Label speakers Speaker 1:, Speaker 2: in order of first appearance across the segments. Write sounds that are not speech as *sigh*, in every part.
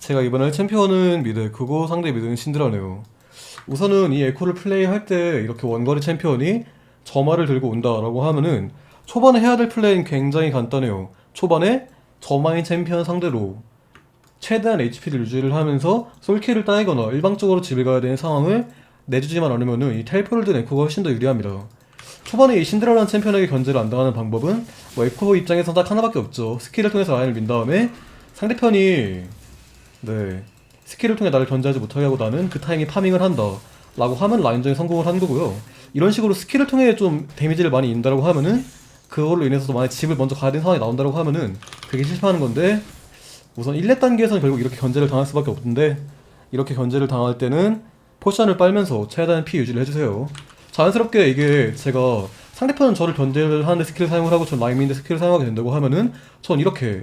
Speaker 1: 제가 이번에 챔피언은 미드 에코고 상대 미드는 신드라네요. 우선은 이 에코를 플레이할 때 이렇게 원거리 챔피언이 점화를 들고 온다라고 하면은 초반에 해야 될 플레이는 굉장히 간단해요. 초반에 저마인 챔피언 상대로 최대한 HP를 유지를 하면서 솔킬을 따이거나 일방적으로 집을 가야 되는 상황을 내주지만 않으면은 이 텔포를 든 에코가 훨씬 더 유리합니다. 초반에 이 신드라라는 챔피언에게 견제를 안 당하는 방법은 뭐 에코 입장에서 딱 하나밖에 없죠. 스킬을 통해서 라인을 민 다음에 상대편이 네. 스킬을 통해 나를 견제하지 못하게 하고 나는 그 타이밍에 파밍을 한다. 라고 하면 라인전에 성공을 한 거고요. 이런 식으로 스킬을 통해 좀 데미지를 많이 인다라고 하면은 그걸로 인해서 만약 집을 먼저 가야 되는 상황이 나온다고 하면은 그게 실패하는 건데 우선 1렙 단계에서는 결국 이렇게 견제를 당할 수밖에 없는데 이렇게 견제를 당할 때는 포션을 빨면서 최대한 피 유지를 해주세요. 자연스럽게 이게 제가 상대편은 저를 견제를 하는데 스킬을 사용을 하고 전 라인인데 스킬을 사용하게 된다고 하면은 전 이렇게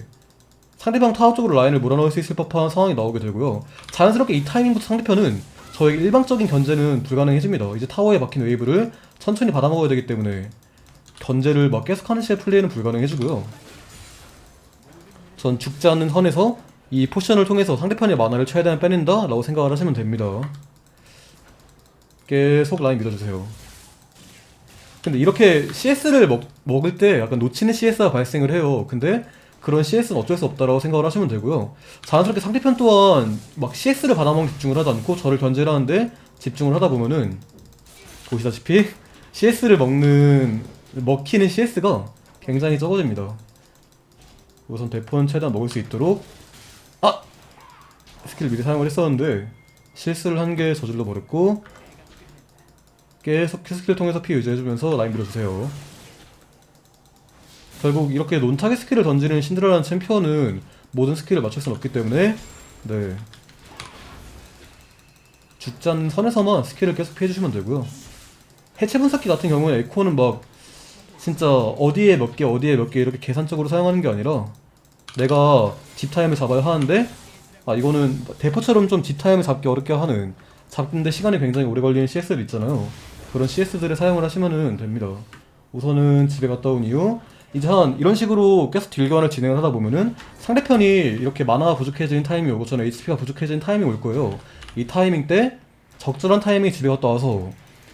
Speaker 1: 상대방 타워 쪽으로 라인을 몰아넣을 수 있을 법한 상황이 나오게 되고요. 자연스럽게 이 타이밍부터 상대편은 저에게 일방적인 견제는 불가능해집니다. 이제 타워에 박힌 웨이브를 천천히 받아먹어야 되기 때문에 견제를 막 계속하는 식의 플레이는 불가능해지고요. 전 죽지 않는 선에서 이 포션을 통해서 상대편의 만화를 최대한 빼낸다 라고 생각을 하시면 됩니다. 계속 라인 밀어주세요. 근데 이렇게 CS를 먹, 먹을 때 약간 놓치는 CS가 발생을 해요. 근데 그런 CS는 어쩔 수 없다라고 생각을 하시면 되고요. 자연스럽게 상대편 또한 막 CS를 받아먹는 집중을 하지 않고 저를 견제를 하는데 집중을 하다 보면은 보시다시피 CS를 먹는 먹히는 CS가 굉장히 적어집니다. 우선 대포는 최대한 먹을 수 있도록 아 스킬 미리 사용을 했었는데 실수를 한 개 저질러 버렸고 계속 스킬 통해서 피 유지해주면서 라인 밀어주세요. 결국 이렇게 논타겟 스킬을 던지는 신드라라는 챔피언은 모든 스킬을 맞출 수는 없기 때문에 네. 않는 선에서만 스킬을 계속 피해주시면 되고요. 해체 분석기 같은 경우에 에코는 막 진짜 어디에 몇 개 어디에 몇 개 이렇게 계산적으로 사용하는 게 아니라 내가 딥타임을 잡아야 하는데 아 이거는 대포처럼 좀 딥타임을 잡기 어렵게 하는 잡는데 시간이 굉장히 오래 걸리는 CS들 있잖아요. 그런 CS들을 사용을 하시면 됩니다. 우선은 집에 갔다 온 이후 한 이런 식으로 계속 딜 교환을 진행을 하다 보면은 상대편이 이렇게 마나가 부족해지는 타이밍이 오고 저는 HP가 부족해지는 타이밍이 올 거예요. 이 타이밍 때 적절한 타이밍에 집에 갔다 와서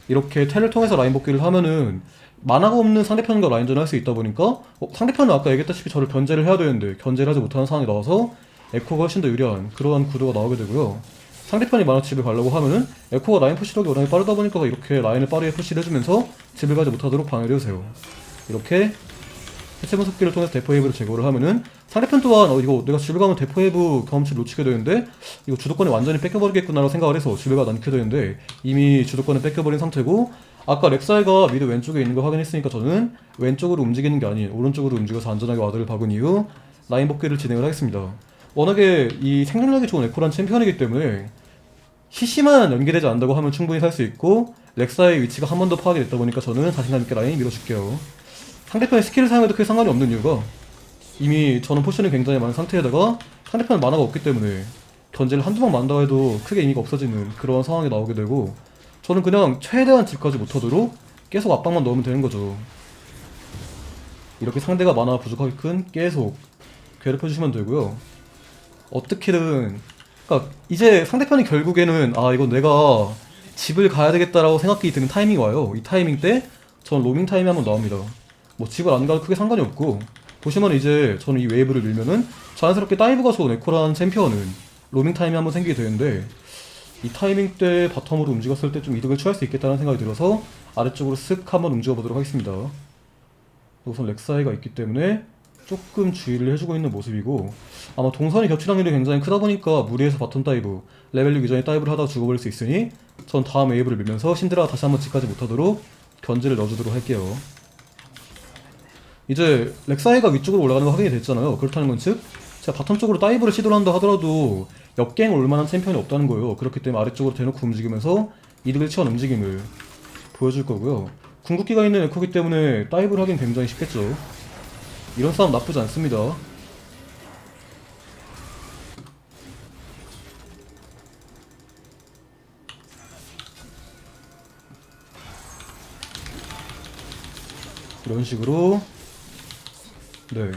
Speaker 1: 이렇게 텔을 통해서 라인 복귀를 하면은 마나가 없는 상대편과 라인전을 할 수 있다 보니까 어, 상대편은 아까 얘기했다시피 저를 견제를 해야 되는데 견제를 하지 못하는 상황이 나와서 에코가 훨씬 더 유리한 그러한 구도가 나오게 되고요. 상대편이 만화 집을 가려고 하면은 에코가 라인 푸시력이 워낙에 빠르다 보니까 이렇게 라인을 빠르게 푸시를 해주면서 집을 가지 못하도록 방해를 해주세요. 이렇게 해체 분석기를 통해서 대포 웨이브를 제거를 하면은 상대편 또한 어 이거 내가 집을 가면 대포 웨이브 경험치를 놓치게 되는데 이거 주도권을 완전히 뺏겨버리겠구나라고 생각을 해서 집을 가지 않게 되는데 이미 주도권을 뺏겨버린 상태고 아까 렉사이가 미드 왼쪽에 있는 거 확인했으니까 저는 왼쪽으로 움직이는 게 아닌 오른쪽으로 움직여서 안전하게 와드를 박은 이후 라인 복귀를 진행을 하겠습니다. 워낙에 이 생존력이 좋은 에코란 챔피언이기 때문에 CC만 연계되지 않는다고 하면 충분히 살 수 있고 렉사의 위치가 한 번 더 파악이 됐다 보니까 저는 자신감 있게 라인 밀어줄게요. 상대편의 스킬을 사용해도 크게 상관이 없는 이유가 이미 저는 포션이 굉장히 많은 상태에다가 상대편은 만화가 없기 때문에 견제를 한두 번 만다 해도 크게 의미가 없어지는 그런 상황이 나오게 되고 저는 그냥 최대한 집까지 못하도록 계속 압박만 넣으면 되는 거죠. 이렇게 상대가 만화 부족하게끔 계속 괴롭혀주시면 되고요. 어떻게든 그러니까 이제 상대편이 결국에는 아 이거 내가 집을 가야 되겠다라고 생각이 드는 타이밍이 와요. 이 타이밍 때 전 로밍 타임이 한번 나옵니다. 뭐 집을 안 가도 크게 상관이 없고 보시면 이제 저는 이 웨이브를 밀면은 자연스럽게 다이브가 좋은 에코라는 챔피언은 로밍 타임이 한번 생기게 되는데 이 타이밍 때 바텀으로 움직였을 때 좀 이득을 취할 수 있겠다는 생각이 들어서 아래쪽으로 쓱 한번 움직여 보도록 하겠습니다. 우선 렉사이가 있기 때문에 조금 주의를 해주고 있는 모습이고 아마 동선이 겹칠 확률이 굉장히 크다 보니까 무리해서 바텀 다이브 레벨 6 이전에 다이브를 하다가 죽어버릴 수 있으니 전 다음 웨이브를 밀면서 신드라가 다시 한번 집까지 못하도록 견제를 넣어주도록 할게요. 이제 렉사이가 위쪽으로 올라가는 거 확인이 됐잖아요. 그렇다는 건 즉, 제가 바텀 쪽으로 다이브를 시도를 한다 하더라도 역갱을 올 만한 챔피언이 없다는 거예요. 그렇기 때문에 아래쪽으로 대놓고 움직이면서 이득을 취한 움직임을 보여줄 거고요. 궁극기가 있는 에코기 때문에 다이브를 하긴 굉장히 쉽겠죠. 이런 싸움 나쁘지 않습니다. 이런 식으로 네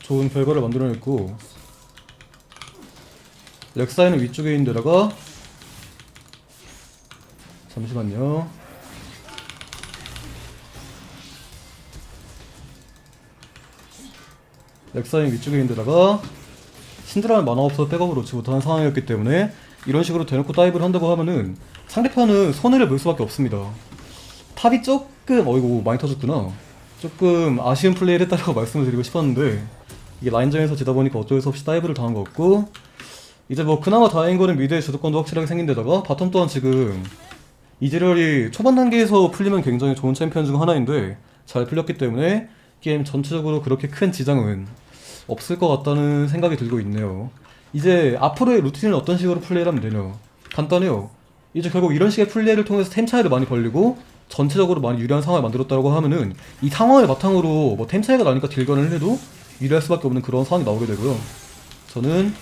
Speaker 1: 좋은 결과를 만들어냈고 렉사이는 위쪽에 있는 데다가 잠시만요. 렉사인 위쪽에 있는 데다가 신드라는 만화 없어서 백업을 놓지 못하는 상황이었기 때문에 이런 식으로 대놓고 다이브를 한다고 하면은 상대편은 손해를 볼 수밖에 없습니다. 탑이 조금 어이구 많이 터졌구나. 조금 아쉬운 플레이를 했다고 *laughs* 말씀을 드리고 싶었는데 이게 라인전에서 지다 보니까 어쩔 수 없이 다이브를 당한 것 같고 이제 뭐 그나마 다행인 거는 미드의 주도권도 확실하게 생긴 데다가 바텀 또한 지금 이즈리얼이 초반 단계에서 풀리면 굉장히 좋은 챔피언 중 하나인데 잘 풀렸기 때문에 게임 전체적으로 그렇게 큰 지장은 없을 것 같다는 생각이 들고 있네요. 이제 앞으로의 루틴은 어떤 식으로 플레이를 하면 되냐? 간단해요. 이제 결국 이런 식의 플레이를 통해서 템 차이를 많이 벌리고 전체적으로 많이 유리한 상황을 만들었다고 하면은 이 상황을 바탕으로 뭐 템 차이가 나니까 딜건을 해도 유리할 수밖에 없는 그런 상황이 나오게 되고요. 저는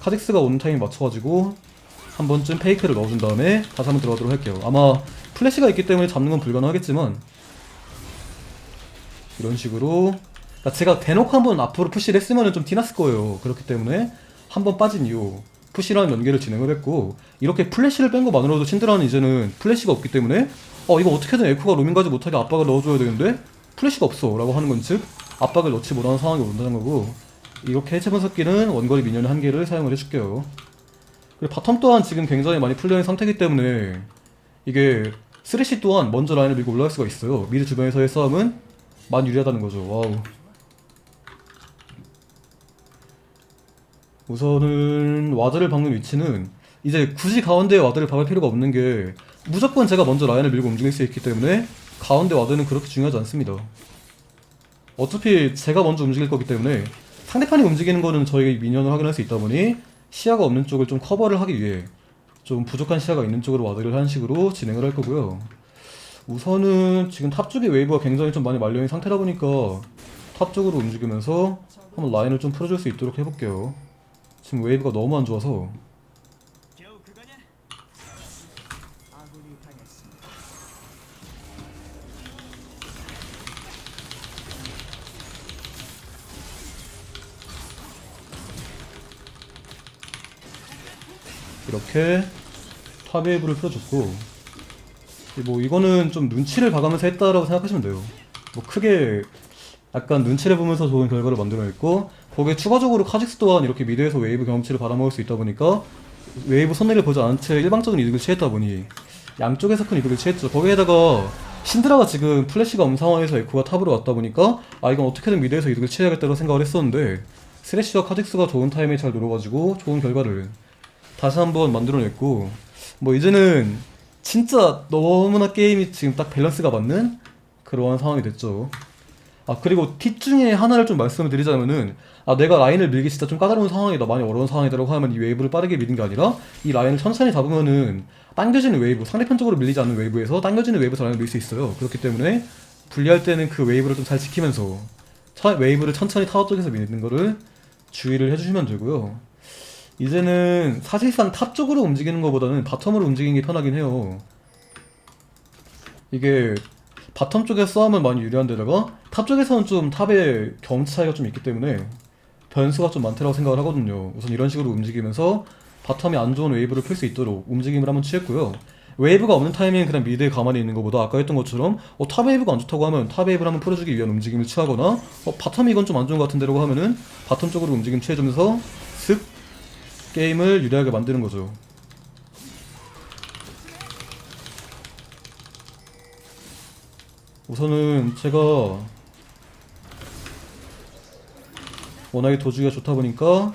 Speaker 1: 카직스가 오는 타이밍 맞춰가지고 한 번쯤 페이크를 넣어준 다음에 다시 한번 들어가도록 할게요. 아마 플래시가 있기 때문에 잡는 건 불가능하겠지만 이런 식으로 그러니까 제가 대놓고 한번 앞으로 푸시를 했으면 좀 티났을 거예요. 그렇기 때문에 한 번 빠진 이후 푸시라는 연계를 진행을 했고 이렇게 플래시를 뺀 것만으로도 신드라는 이제는 플래시가 없기 때문에 어 이거 어떻게든 에코가 로밍 가지 못하게 압박을 넣어줘야 되는데 플래시가 없어 라고 하는 건 즉 압박을 넣지 못하는 상황이 온다는 거고 이렇게 해체 분석기는 원거리 미니언 한 개를 사용을 해줄게요. 그리고 바텀 또한 지금 굉장히 많이 풀려있는 상태이기 때문에 이게 쓰레쉬 또한 먼저 라인을 밀고 올라갈 수가 있어요. 미드 주변에서의 싸움은 많이 유리하다는 거죠. 와우. 우선은 와드를 박는 위치는 이제 굳이 가운데에 와드를 박을 필요가 없는 게 무조건 제가 먼저 라인을 밀고 움직일 수 있기 때문에 가운데 와드는 그렇게 중요하지 않습니다. 어차피 제가 먼저 움직일 거기 때문에 상대편이 움직이는 거는 저희 미니언을 확인할 수 있다 보니 시야가 없는 쪽을 좀 커버를 하기 위해 좀 부족한 시야가 있는 쪽으로 와드를 하는 식으로 진행을 할 거고요. 우선은 지금 탑 쪽에 웨이브가 굉장히 좀 많이 말려있는 상태다 보니까 탑 쪽으로 움직이면서 한번 라인을 좀 풀어줄 수 있도록 해볼게요. 지금 웨이브가 너무 안 좋아서 이렇게 탑 웨이브를 풀어줬고 뭐 이거는 좀 눈치를 봐가면서 했다라고 생각하시면 돼요. 뭐 크게 약간 눈치를 보면서 좋은 결과를 만들어냈고 거기에 추가적으로 카직스 또한 이렇게 미드에서 웨이브 경험치를 받아먹을 수 있다 보니까 웨이브 손해를 보지 않은 채 일방적인 이득을 취했다 보니 양쪽에서 큰 이득을 취했죠. 거기에다가 신드라가 지금 플래시가 없는 상황에서 에코가 탑으로 왔다 보니까 아 이건 어떻게든 미드에서 이득을 취해야겠다고 생각을 했었는데 스레시와 카직스가 좋은 타이밍에 잘 놀아가지고 좋은 결과를 다시 한번 만들어냈고 뭐 이제는 진짜 너무나 게임이 지금 딱 밸런스가 맞는 그러한 상황이 됐죠. 아 그리고 팁 중에 하나를 좀 말씀을 드리자면은 아 내가 라인을 밀기 진짜 좀 까다로운 상황이다 많이 어려운 상황이다라고 하면 이 웨이브를 빠르게 미는 게 아니라 이 라인을 천천히 잡으면은 당겨지는 웨이브 상대편 쪽으로 밀리지 않는 웨이브에서 당겨지는 웨이브에서 라인을 밀 수 있어요 그렇기 때문에 분리할 때는 그 웨이브를 좀 잘 지키면서 차, 웨이브를 천천히 타워 쪽에서 미는 거를 주의를 해주시면 되고요 이제는 사실상 탑 쪽으로 움직이는 것보다는 바텀으로 움직이는 게 편하긴 해요 이게 바텀 쪽에서 싸움은 많이 유리한 데다가 탑 쪽에서는 좀 탑의 경치 차이가 좀 있기 때문에 변수가 좀 많다고 생각을 하거든요. 우선 이런 식으로 움직이면서 바텀이 안 좋은 웨이브를 풀 수 있도록 움직임을 한번 취했고요. 웨이브가 없는 타이밍에 그냥 미드에 가만히 있는 것보다 아까 했던 것처럼 어, 탑 웨이브가 안 좋다고 하면 탑 웨이브를 한번 풀어주기 위한 움직임을 취하거나 어, 바텀이 이건 좀 안 좋은 것 같은데라고 하면은 바텀 쪽으로 움직임 취해주면서 슥 게임을 유리하게 만드는 거죠. 우선은 제가 워낙에 도주기가 좋다 보니까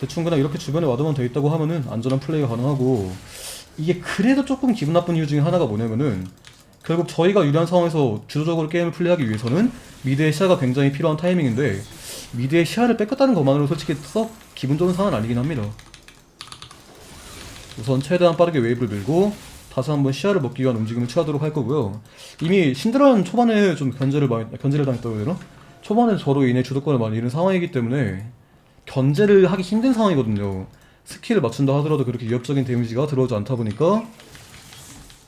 Speaker 1: 대충 그냥 이렇게 주변에 와드만 돼 있다고 하면은 안전한 플레이가 가능하고 이게 그래도 조금 기분 나쁜 이유 중에 하나가 뭐냐면은 결국 저희가 유리한 상황에서 주도적으로 게임을 플레이하기 위해서는 미드의 시야가 굉장히 필요한 타이밍인데 미드의 시야를 뺏겼다는 것만으로 솔직히 썩 기분 좋은 상황은 아니긴 합니다. 우선 최대한 빠르게 웨이브를 밀고 다시 한번 시야를 먹기 위한 움직임을 취하도록 할 거고요. 이미 신드라는 초반에 좀 견제를 많이 견제를 당했다고 해야 되나? 초반에 저로 인해 주도권을 많이 잃은 상황이기 때문에 견제를 하기 힘든 상황이거든요. 스킬을 맞춘다 하더라도 그렇게 위협적인 데미지가 들어오지 않다 보니까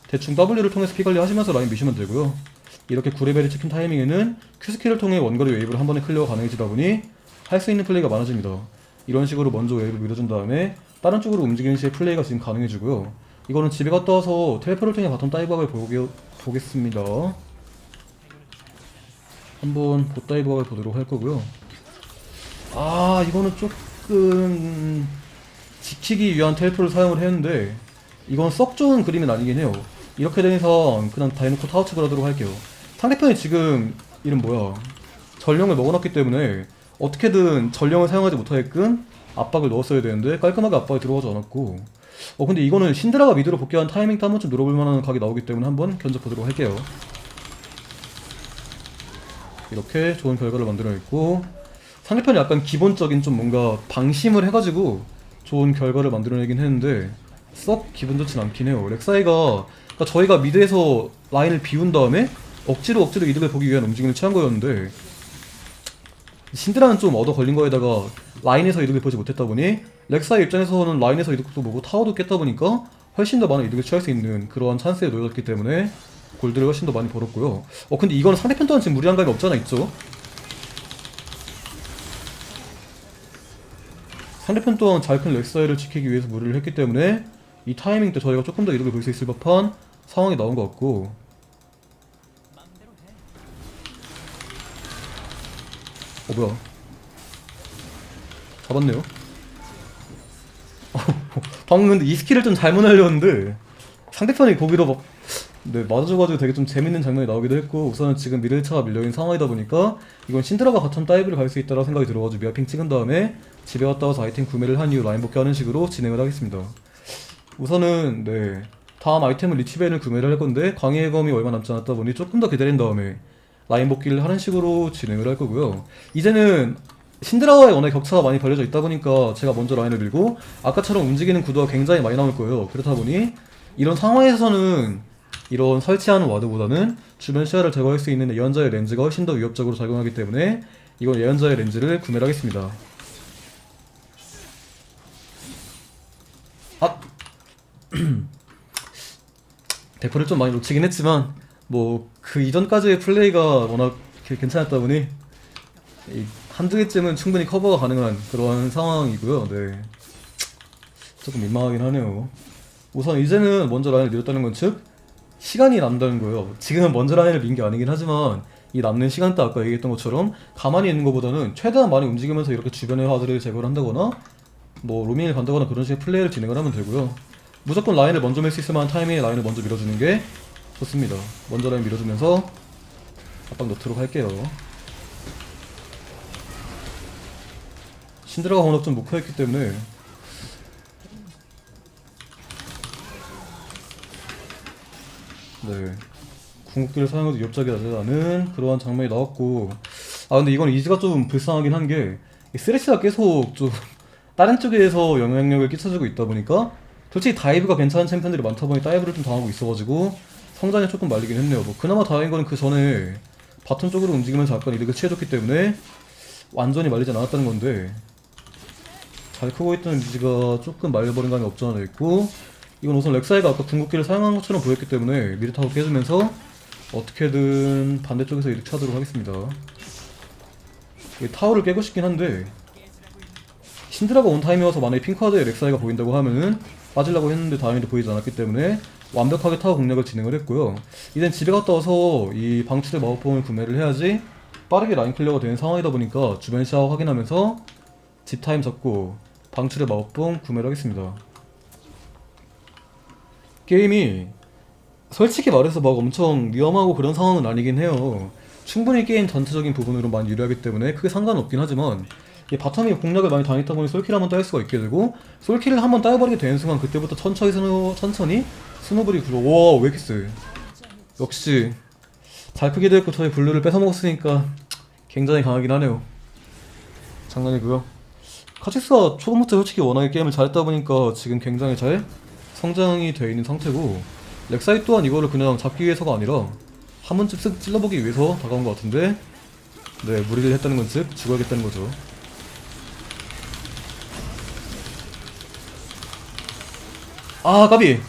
Speaker 1: 대충 W를 통해서 피 관리 하시면서 라인 미시면 되고요. 이렇게 9레벨이 찍힌 타이밍에는 스킬을 통해 원거리 웨이브를 한 번에 클리어 가능해지다 보니 할 수 있는 플레이가 많아집니다. 이런 식으로 먼저 웨이브 밀어준 다음에 다른 쪽으로 움직이는 시에 플레이가 지금 가능해지고요. 이거는 집에 갔다 와서 텔포를 통해 바텀 다이브학을 보게, 보겠습니다. 한번 봇 다이브학을 보도록 할 거고요. 아 이거는 조금 지키기 위한 텔포를 사용을 했는데 이건 썩 좋은 그림은 아니긴 해요. 이렇게 된 이상 그냥 다이노코 타워축을 하도록 할게요. 상대편이 지금 이름 뭐야 전령을 먹어놨기 때문에 어떻게든 전령을 사용하지 못하게끔 압박을 넣었어야 되는데 깔끔하게 압박이 들어가지 않았고 어 근데 이거는 신드라가 미드로 복귀한 타이밍 때한 번쯤 노려볼 만한 각이 나오기 때문에 한번 견적보도록 할게요. 이렇게 좋은 결과를 만들어냈고 상대편이 약간 기본적인 좀 뭔가 방심을 해가지고 좋은 결과를 만들어내긴 했는데 썩 기분 좋진 않긴 해요. 렉사이가 그러니까 저희가 미드에서 라인을 비운 다음에 억지로 억지로 이득을 보기 위한 움직임을 취한 거였는데 신드라는 좀 얻어 걸린 거에다가 라인에서 이득을 보지 못했다 보니 렉사이 입장에서는 라인에서 이득도 보고 타워도 깼다 보니까 훨씬 더 많은 이득을 취할 수 있는 그러한 찬스에 놓였기 때문에 골드를 훨씬 더 많이 벌었고요. 어 근데 이거는 상대편 또한 지금 무리한 감이 없잖아 있죠? 상대편 또한 잘 큰 렉사이를 지키기 위해서 무리를 했기 때문에 이 타이밍 때 저희가 조금 더 이득을 볼 수 있을 법한 상황이 나온 것 같고 어 뭐야? 잡았네요? *laughs* 방금 근데 이 스킬을 좀 잘못 날렸는데 상대편이 거기로 막 네, 맞아줘가지고 되게 좀 재밌는 장면이 나오기도 했고 우선은 지금 미들차가 밀려있는 상황이다 보니까 이건 신드라가 가천 다이브를 갈 수 있다라 생각이 들어가지고 미아핑 찍은 다음에 집에 갔다 와서 아이템 구매를 한 이후 라인 복귀하는 식으로 진행을 하겠습니다. 우선은 네 다음 아이템은 리치벤을 구매를 할 건데 광해의 검이 얼마 남지 않았다 보니 조금 더 기다린 다음에 라인 복귀를 하는 식으로 진행을 할 거고요 이제는 신드라와의 워낙 격차가 많이 벌려져 있다 보니까 제가 먼저 라인을 밀고 아까처럼 움직이는 구도가 굉장히 많이 나올 거예요 그렇다 보니 이런 상황에서는 이런 설치하는 와드보다는 주변 시야를 제거할 수 있는 예언자의 렌즈가 훨씬 더 위협적으로 작용하기 때문에 이건 예언자의 렌즈를 구매를 하겠습니다. 아! *clears throat* 대포를 좀 많이 놓치긴 했지만 뭐 그 이전까지의 플레이가 워낙 게- 괜찮았다 보니 이 한두 개쯤은 충분히 커버가 가능한 그런 상황이고요. 네. 조금 민망하긴 하네요. 우선 이제는 먼저 라인을 밀었다는 건 즉 시간이 남다는 거예요. 지금은 먼저 라인을 민 게 아니긴 하지만 이 남는 시간 대 아까 얘기했던 것처럼 가만히 있는 것보다는 최대한 많이 움직이면서 이렇게 주변의 화들을 제거를 한다거나 뭐 로밍을 간다거나 그런 식의 플레이를 진행을 하면 되고요. 무조건 라인을 먼저 밀 수 있을 만한 타이밍에 라인을 먼저 밀어주는 게 좋습니다. 먼저 라인 밀어주면서 압박 넣도록 할게요. 신드라가 워낙 좀 목표했기 때문에 네. 궁극기를 사용해도 위협적이 않은 그러한 장면이 나왔고 아 근데 이건 이즈가 좀 불쌍하긴 한 게 쓰레쉬가 계속 좀 *laughs* 다른 쪽에서 영향력을 끼쳐주고 있다 보니까 솔직히 다이브가 괜찮은 챔피언들이 많다 보니 다이브를 좀 당하고 있어가지고 성장이 조금 말리긴 했네요 뭐 그나마 다행인 거는 그 전에 바텀 쪽으로 움직이면서 약간 이득을 취해줬기 때문에 완전히 말리지 않았다는 건데 잘 크고 있던 리즈가 조금 말려버린 감이 없지 않아 있고 이건 우선 렉사이가 아까 궁극기를 사용한 것처럼 보였기 때문에 미드 타고 깨주면서 어떻게든 반대쪽에서 이득 차도록 하겠습니다. 이 타워를 깨고 싶긴 한데 신드라가 온 타임이 와서 만약에 핑크하드에 렉사이가 보인다고 하면은 빠지려고 했는데 다행히도 보이지 않았기 때문에 완벽하게 타워 공략을 진행을 했고요. 이젠 집에 갔다 와서 이 방출의 마법봉을 구매를 해야지 빠르게 라인 클리어가 되는 상황이다 보니까 주변 시야 확인하면서 집 타임 잡고 방출의 마법봉 구매를 하겠습니다. 게임이 솔직히 말해서 막 엄청 위험하고 그런 상황은 아니긴 해요. 충분히 게임 전체적인 부분으로 많이 유리하기 때문에 크게 상관없긴 하지만 이 바텀이 공략을 많이 당했다 보니 솔킬 한번 따일 수가 있게 되고 솔킬을 한번 따여버리게 되는 순간 그때부터 천천히 스노, 천천히 스노블이 굴어 와왜 이렇게 세? 역시 잘 크기도 했고 저희 블루를 뺏어먹었으니까 굉장히 강하긴 하네요. 장난이고요. 카직스가 초반부터 솔직히 워낙에 게임을 잘했다 보니까 지금 굉장히 잘 성장이 되어 있는 상태고 렉사이 또한 이거를 그냥 잡기 위해서가 아니라 한 번쯤 쓱 찔러보기 위해서 다가온 것 같은데 네 무리를 했다는 건즉 죽어야겠다는 거죠 아 까비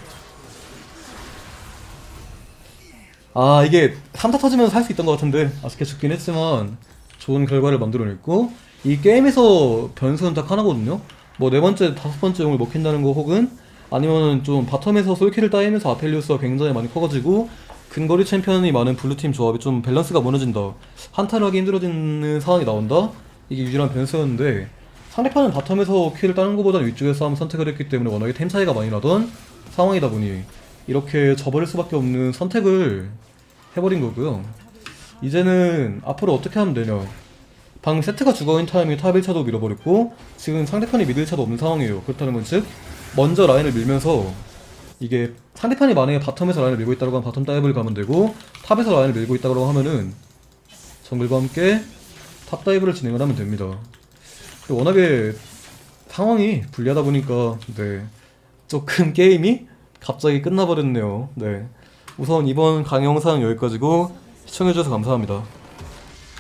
Speaker 1: 아 이게 3타 터지면서 살수 있던 것 같은데 아쉽게 죽긴 했지만 좋은 결과를 만들어냈고 이 게임에서 변수는 딱 하나거든요 뭐 네 번째, 다섯 번째 용을 먹힌다는 거 혹은 아니면은 좀 바텀에서 솔킬을 따이면서 아펠리우스가 굉장히 많이 커가지고 근거리 챔피언이 많은 블루팀 조합이 좀 밸런스가 무너진다. 한타를 하기 힘들어지는 상황이 나온다. 이게 유일한 변수였는데 상대편은 바텀에서 킬을 따는 것보다는 위쪽에서 싸움 선택을 했기 때문에 워낙에 템 차이가 많이 나던 상황이다 보니 이렇게 져버릴 수밖에 없는 선택을 해버린 거고요. 이제는 앞으로 어떻게 하면 되냐. 방금 세트가 죽어인 타이밍에 탑 1차도 밀어버렸고 지금 상대편이 믿을 차도 없는 상황이에요. 그렇다는 건 즉 먼저 라인을 밀면서 이게 상대편이 만약에 바텀에서 라인을 밀고 있다고 하면 바텀 다이브를 가면 되고 탑에서 라인을 밀고 있다고 하면은 정글과 함께 탑 다이브를 진행을 하면 됩니다. 워낙에 상황이 불리하다 보니까 네 조금 *laughs* 게임이 갑자기 끝나버렸네요. 네 우선 이번 강의 영상 여기까지고 시청해주셔서 감사합니다.